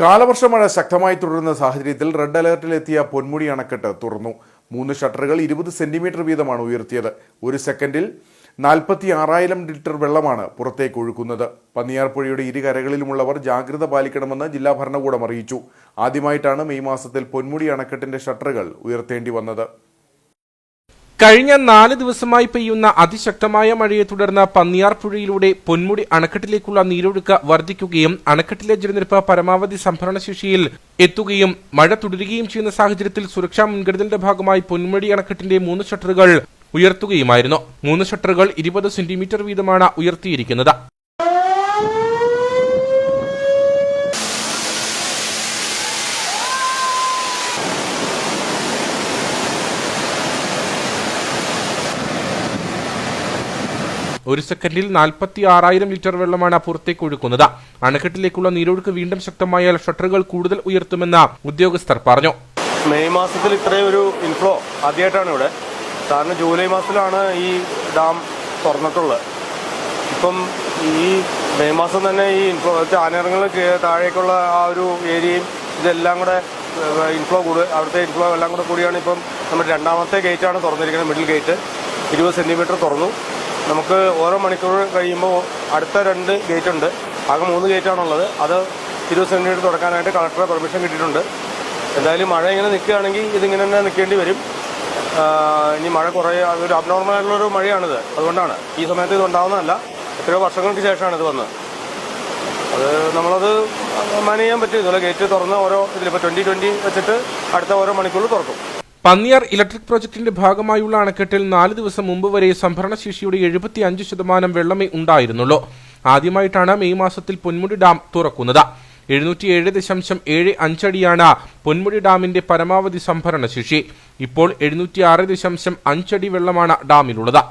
കാലവർഷ മഴ ശക്തമായി തുടരുന്ന സാഹചര്യത്തിൽ റെഡ് അലർട്ടിലെത്തിയ പൊന്മുടി അണക്കെട്ട് തുറന്നു. മൂന്ന് ഷട്ടറുകൾ ഇരുപത് സെന്റിമീറ്റർ വീതമാണ് ഉയർത്തിയത്. ഒരു സെക്കൻഡിൽ നാൽപ്പത്തി ആറായിരം ലിറ്റർ വെള്ളമാണ് പുറത്തേക്ക് ഒഴുക്കുന്നത്. പന്നിയാർപ്പുഴയുടെ ഇരു കരകളിലുമുള്ളവർ ജാഗ്രത പാലിക്കണമെന്ന് ജില്ലാ ഭരണകൂടം അറിയിച്ചു. ആദ്യമായിട്ടാണ് മെയ് മാസത്തിൽ പൊന്മുടി അണക്കെട്ടിന്റെ ഷട്ടറുകൾ ഉയർത്തേണ്ടി വന്നത്. കഴിഞ്ഞ നാല് ദിവസമായി പെയ്യുന്ന അതിശക്തമായ മഴയെ തുടർന്ന് പന്നിയാർ പുഴയിലൂടെ പൊന്മുടി അണക്കെട്ടിലേക്കുള്ള നീരൊഴുക്ക് വർദ്ധിക്കുകയും അണക്കെട്ടിലെ ജലനിരപ്പ് പരമാവധി സംഭരണശേഷിയിൽ എത്തുകയും മഴ തുടരുകയും ചെയ്യുന്ന സാഹചര്യത്തിൽ സുരക്ഷാ മുൻകരുതലിന്റെ ഭാഗമായി പൊന്മുടി അണക്കെട്ടിന്റെ മൂന്ന് ഷട്ടറുകൾ ഉയർത്തുകയുമായിരുന്നു. മൂന്ന് ഷട്ടറുകൾ ഇരുപത് സെന്റിമീറ്റർ വീതമാണ് ഉയർത്തിയിരിക്കുന്നത്. ഒരു സെക്കൻഡിൽ നാൽപ്പത്തി ആറായിരം ലിറ്റർ വെള്ളമാണ് പുറത്തേക്ക് ഒഴുക്കുന്നത്. അണക്കെട്ടിലേക്കുള്ള നീരൊഴുക്ക് വീണ്ടും ശക്തമായാൽ ഷട്ടറുകൾ കൂടുതൽ ഉയർത്തുമെന്ന് ഉദ്യോഗസ്ഥർ പറഞ്ഞു. മെയ് മാസത്തിൽ ഇത്രയും ഒരു ഇൻഫ്ലോ ആദ്യമായിട്ടാണ് ഇവിടെ. കാരണം ജൂലൈ മാസത്തിലാണ് ഈ ഡാം തുറന്നിട്ടുള്ളത്. ഇപ്പം ഈ മെയ് മാസം തന്നെ ഈ ഇൻഫ്ലോ ആനയിറങ്ങൾ താഴേക്കുള്ള ആ ഒരു ഏരിയയും ഇതെല്ലാം കൂടെ ഇൻഫ്ലോ കൂടുക അവിടുത്തെ ഇൻഫ്ലോ എല്ലാം കൂടെ കൂടിയാണ് ഇപ്പം നമ്മുടെ രണ്ടാമത്തെ ഗേറ്റാണ് തുറന്നിരിക്കുന്നത് മിഡിൽ ഗേറ്റ് ഇരുപത് സെന്റിമീറ്റർ തുറന്നു. നമുക്ക് ഓരോ മണിക്കൂർ കഴിയുമ്പോൾ അടുത്ത രണ്ട് ഗേറ്റ് ഉണ്ട്. ആകെ മൂന്ന് ഗേറ്റാണുള്ളത് അത് ഇരുപത് തുറക്കാനായിട്ട് കളക്ടറെ പെർമിഷൻ കിട്ടിയിട്ടുണ്ട്. എന്തായാലും മഴ ഇങ്ങനെ നിൽക്കുകയാണെങ്കിൽ ഇതിങ്ങനെ തന്നെ നിൽക്കേണ്ടി വരും. ഇനി മഴ കുറേ ഒരു അബ്നോർമൽ ആയിട്ടുള്ളൊരു മഴയാണിത്. അതുകൊണ്ടാണ്. ഈ സമയത്ത് ഇത് ഉണ്ടാവുന്നതല്ല. എത്രയോ വർഷങ്ങൾക്ക് ശേഷമാണ് ഇത് വന്നത്. അത് നമ്മളത് മാനേജ് ചെയ്യാൻ പറ്റും. ഇതുപോലെ ഗേറ്റ് തുറന്ന് ഓരോ ഇതിലിപ്പോൾ ട്വന്റി ട്വന്റി വെച്ചിട്ട് അടുത്ത ഓരോ മണിക്കൂറിൽ തുറക്കും. പന്നിയാർ ഇലക്ട്രിക് പ്രോജക്ടിന്റെ ഭാഗമായുള്ള അണക്കെട്ടിൽ നാല് ദിവസം മുമ്പ് വരെ സംഭരണശേഷിയുടെ എഴുപത്തി അഞ്ച് ശതമാനം വെള്ളമേ ഉണ്ടായിരുന്നുള്ളൂ. ആദ്യമായിട്ടാണ് മെയ് മാസത്തിൽ പൊന്മുടി ഡാം തുറക്കുന്നത്. എഴുന്നൂറ്റി ഏഴ് ദശാംശം ഏഴ് അഞ്ചടിയാണ് പൊന്മുടി ഡാമിന്റെ പരമാവധി സംഭരണശേഷി. ഇപ്പോൾ എഴുന്നൂറ്റി ആറ് ദശാംശം അഞ്ചടി വെള്ളമാണ് ഡാമിലുള്ളത്.